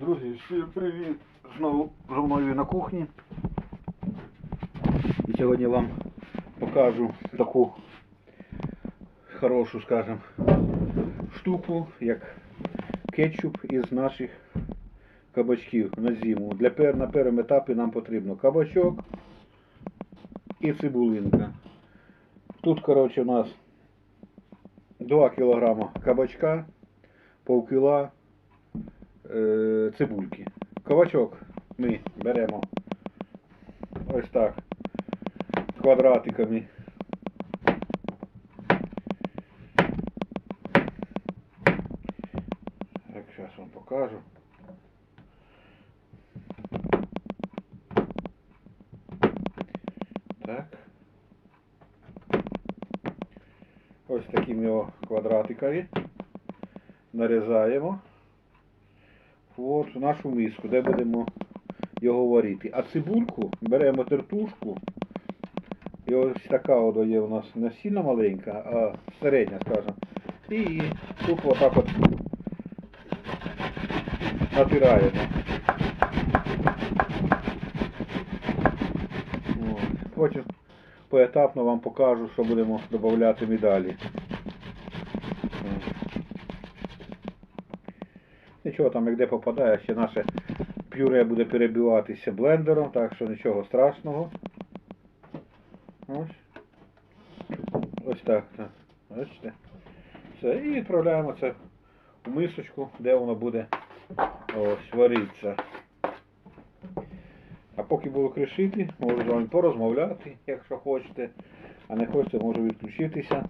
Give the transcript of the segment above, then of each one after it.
Друзі, всім привіт! Знову зі мною на кухні. І сьогодні вам покажу таку хорошу, скажімо, штуку, як кетчуп із наших кабачків на зиму. Для пер, на першому етапі нам потрібно кабачок і цибулинка. Тут, коротше, у нас 2 кг кабачка, полкіла е, цибульки. Кабачок ми беремо ось так квадратиками. Так, зараз вам покажу. Так. Ось такими його квадратиками нарізаємо от нашу миску, де будемо його варити. А цибульку беремо тертушку. І ось така от є у нас не сильно маленька, а середня, скажімо. І тупо отак от натираємо. Потім поетапно вам покажу, що будемо додати ми далі. Нічого там, як де попадає, ще наше пюре буде перебиватися блендером, так що нічого страшного. Ось. Ось так. так. Бачите? Все. І відправляємо це у мисочку, де воно буде ось варитися. А поки буду кришити, можу з вами порозмовляти, якщо хочете. А не хочете, можу відключитися.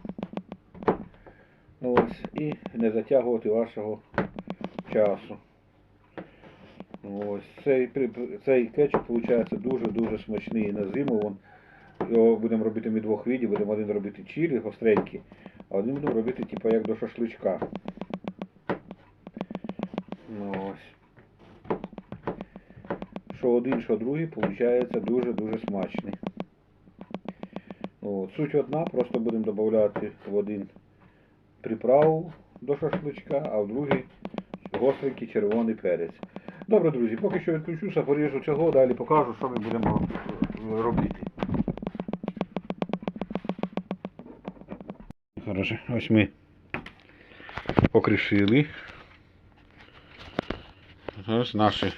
Ну, Ось, і не затягувати вашого часу. Ось цей, цей кетчуп виходить дуже-дуже смачний на зиму. Вон, його будемо робити ми двох видів, будемо один робити чилі, гостренький, а один будемо робити типу як до шашличка. Ну, ось. Що один, що другий, виходить дуже-дуже смачний. От. Суть одна, просто будемо додавати в один приправу до шашличка, а в другий гостренький червоний перець. Добре, друзі, поки що відключуся, поріжу цього, далі покажу, що ми будемо е, робити. Хорошо, ось ми покришили. Ось наші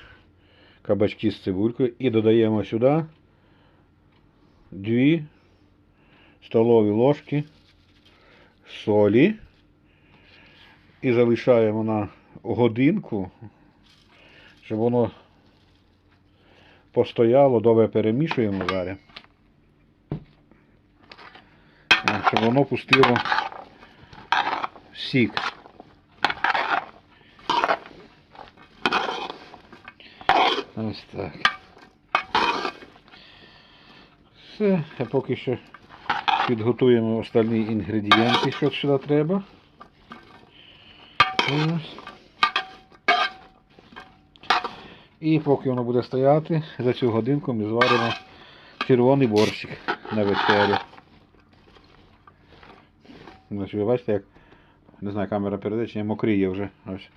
кабачки з цибулькою і додаємо сюди 2 столові ложки солі і залишаємо на годинку, щоб воно постояло, добре перемішуємо зараз. Щоб воно пустило сік. Ось так. Все, а поки що підготуємо остальні інгредієнти, що сюди треба. Ось. І поки воно буде стояти, за цю годинку ми зваримо червоний борщик на вечерю. Ви бачите, як не знаю, камера передає, чи мокріє вже. Ось.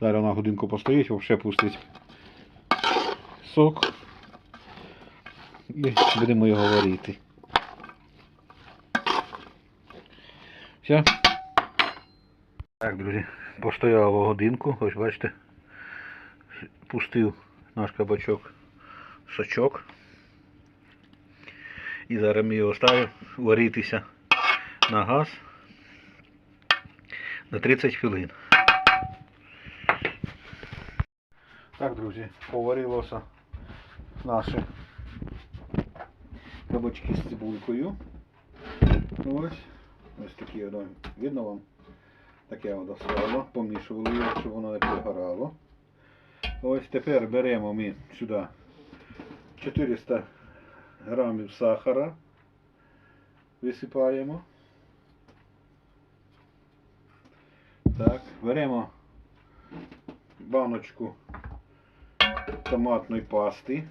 Зараз вона годинку постоїть, взагалі пустить сок. І будемо його варити. Все. Так, друзі, постояло годинку, ось бачите, пустив наш кабачок сочок. І зараз ми його ставимо варитися на газ на 30 хвилин. Так, друзі, поварилося наші кабачки з цибулькою. Ось. Ось такі. Видно вам? Таке воно стало. Помішували його, щоб воно не пригорало. Ось тепер беремо ми сюди 400 грамів сахара. Висипаємо. Так, беремо баночку томатної пасти.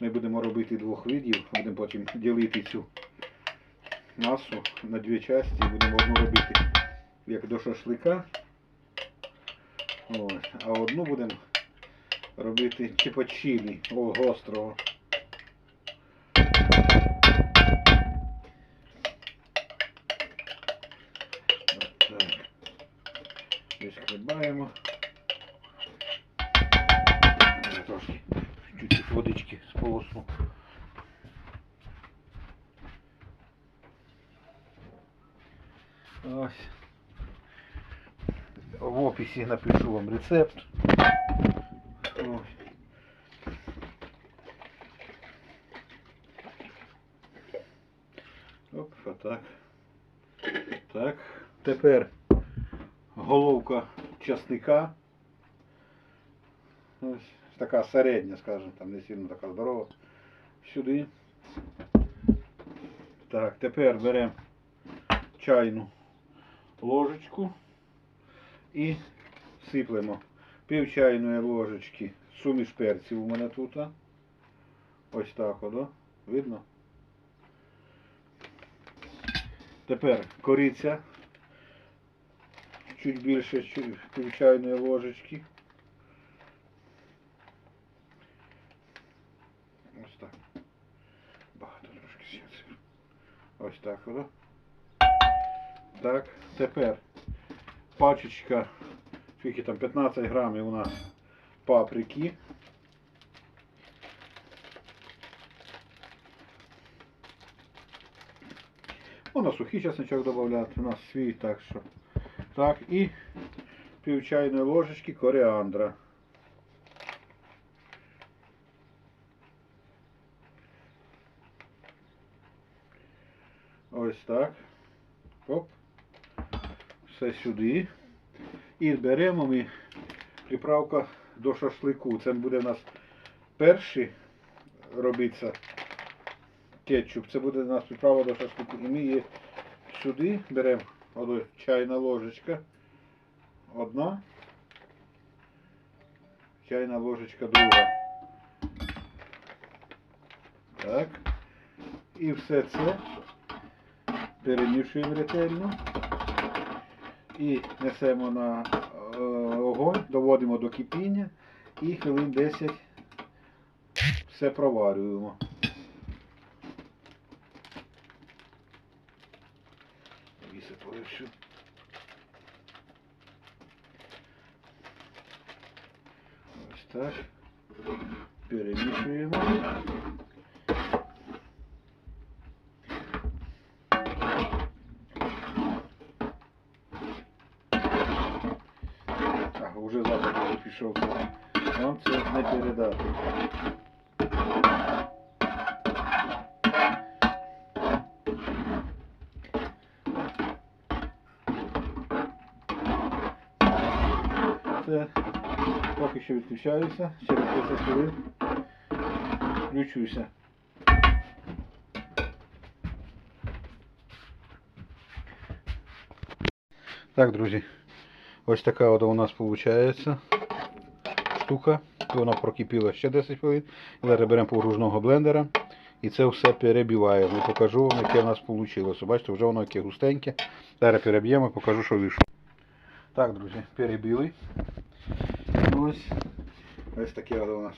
Ми будемо робити двох видів, будемо потім ділити цю масу на дві частини будемо одну робити як до шашлика. Ось, а одну будемо робити типу чилі гострого. Я Трошки чуть-чуть водички сполосну. Ось. В напишу вам рецепт. Ось. Оп, отак. Так. Тепер головка часника. Ось така середня, скажімо, там не сильно така здорова. Сюди. Так, тепер беремо чайну ложечку і сиплемо пів чайної ложечки суміш перців у мене тут. Ось так от, видно? Тепер кориця. Чуть більше пів чайної ложечки. Ось так. Багато трошки сіяти. Ось так от. Так, тепер пачечка, скільки там 15 грамів у нас паприки. Можна сухий чесночок додати, у нас свій, так що. Так, і пів чайної ложечки коріандра. Ось так. Оп. Все сюди. І беремо ми приправка до шашлику. Це буде у нас перший робиться кетчуп. Це буде у нас приправа до шашлику. І ми її сюди беремо ось чайна ложечка. Одна. Чайна ложечка друга. Так. І все це перемішуємо ретельно і несемо на е, огонь, доводимо до кипіння і хвилин 10 все проварюємо. Висипали всю. Ось так. вже запах вже пішов. Вам це не передати. Це поки що відключаюся. Через 10 хвилин включуся. Так, друзі. Ось така от у нас виходить штука. Вона прокипіла ще 10 хвилин. Зараз беремо погружного блендера і це все перебиваємо. І покажу вам, яке у нас вийшло. Бачите, вже воно яке густеньке. Зараз переб'ємо і покажу, що вийшло. Так, друзі, перебили. Ось. Ось таке от у нас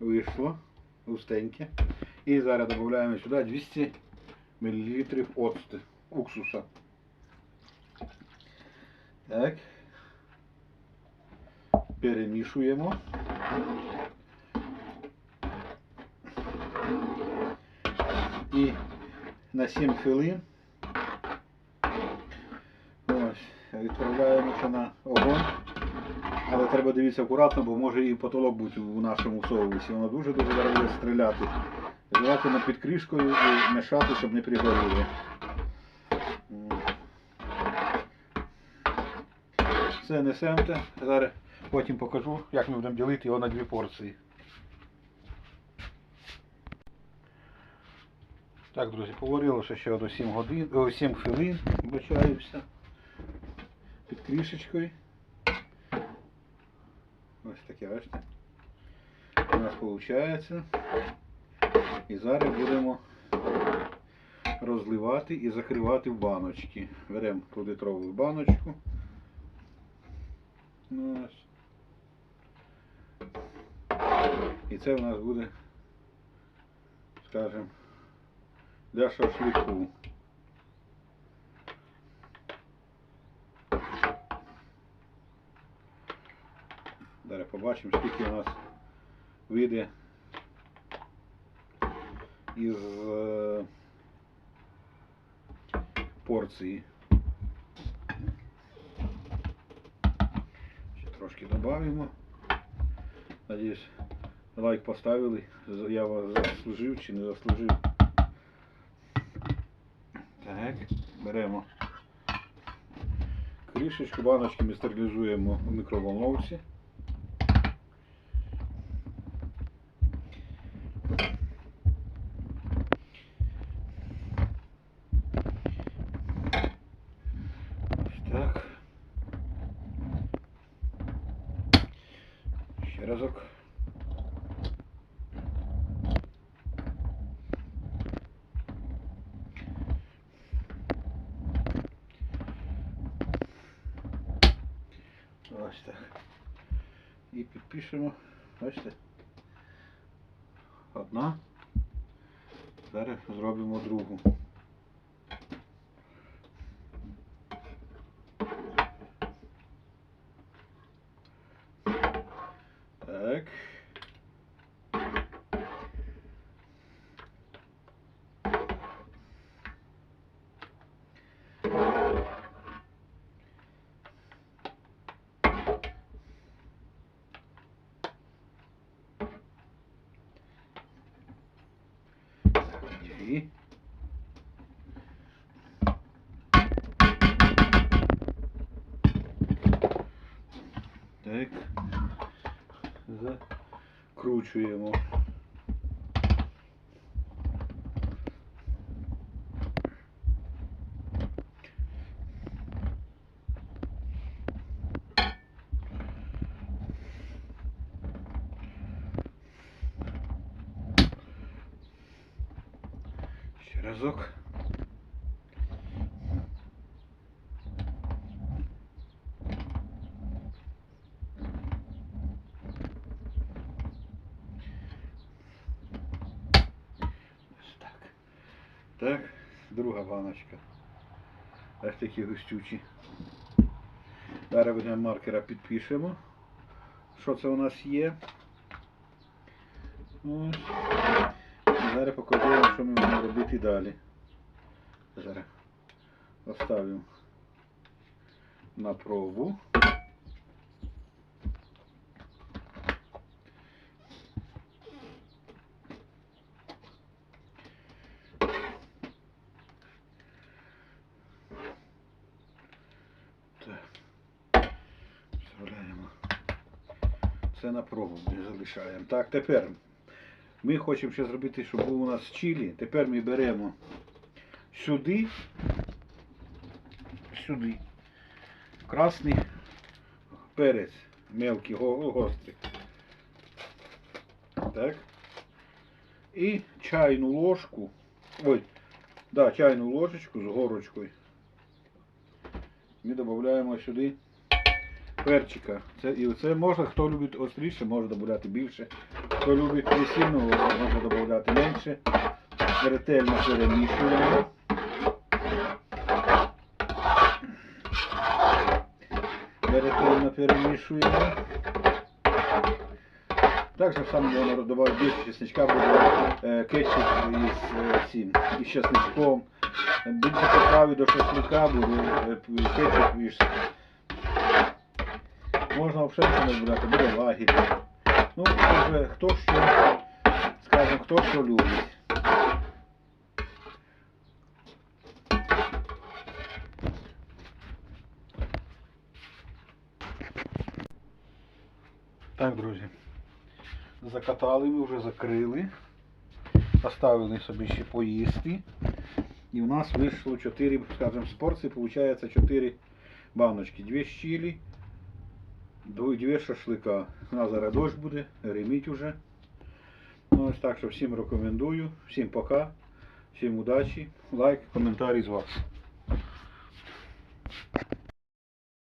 вийшло. Густеньке. І зараз додаємо сюди 200 мл оцту, уксуса. Так. Перемішуємо. І на 7 хвилин ось, відправляємося на огонь. Але треба дивитися акуратно, бо може і потолок бути у нашому соусі. Воно дуже-дуже буде стріляти. Желательно під кришкою і мішати, щоб не пригоріли. Все несемте. Зараз потім покажу, як ми будемо ділити його на дві порції. Так, друзі, поварилося ще до 7 годин, о, 7 хвилин, вибачаюся. Під кришечкою. Ось таке, бачите. У нас виходить. І зараз будемо розливати і закривати в баночки. Беремо півлітрову баночку. Ну. І це у нас буде, скажімо, для шашлику. Зараз побачимо, скільки у нас вийде із е, порції. Ще трошки додамо. Надіюсь, лайк поставили. Я вас заслужив чи не заслужив. Так, беремо кришечку, баночки ми стерилізуємо в мікроволновці. Ось так. Ще разок. Ось так. І підпишемо. Бачите? Одна. Зараз зробимо другу. Так. Дві. Так. Закручуємо. Ще разок. Так. Так, друга баночка. Ось такі густючі. Зараз будемо маркера підпишемо. Що це у нас є? Ось. І Зараз покажу, що ми будемо робити далі. Зараз оставимо на пробу. Це на пробу залишаємо. Так, тепер ми хочемо ще зробити, щоб був у нас чилі. Тепер ми беремо сюди, сюди красний перець, мелкий, го- гострий. Так. І чайну ложку. Ой, да, чайну ложечку з горочкою. Ми додаємо сюди перчика. Це, і це можна, хто любить остріше, може додати більше. Хто любить не сильно, може додати менше. Ретельно перемішуємо. Ретельно перемішуємо. Так же само можна додавати більше чесничка, буде кетчуп із е, цим, із чесничком. Більше поправи до шашлика буде кетчуп із Можна взагалі не додати, буде лагідь. Ну, це вже хто що, скажімо, хто що любить. Так, друзі. Закатали ми, вже закрили. Поставили собі ще поїсти. І у нас вийшло 4, скажімо, з порції, виходить 4 баночки. Дві щілі, Дві шашлика. У нас зараз дощ буде, реміть уже. Ну, ось так що всім рекомендую. Всім пока. Всім удачі, лайк, коментарі з вас.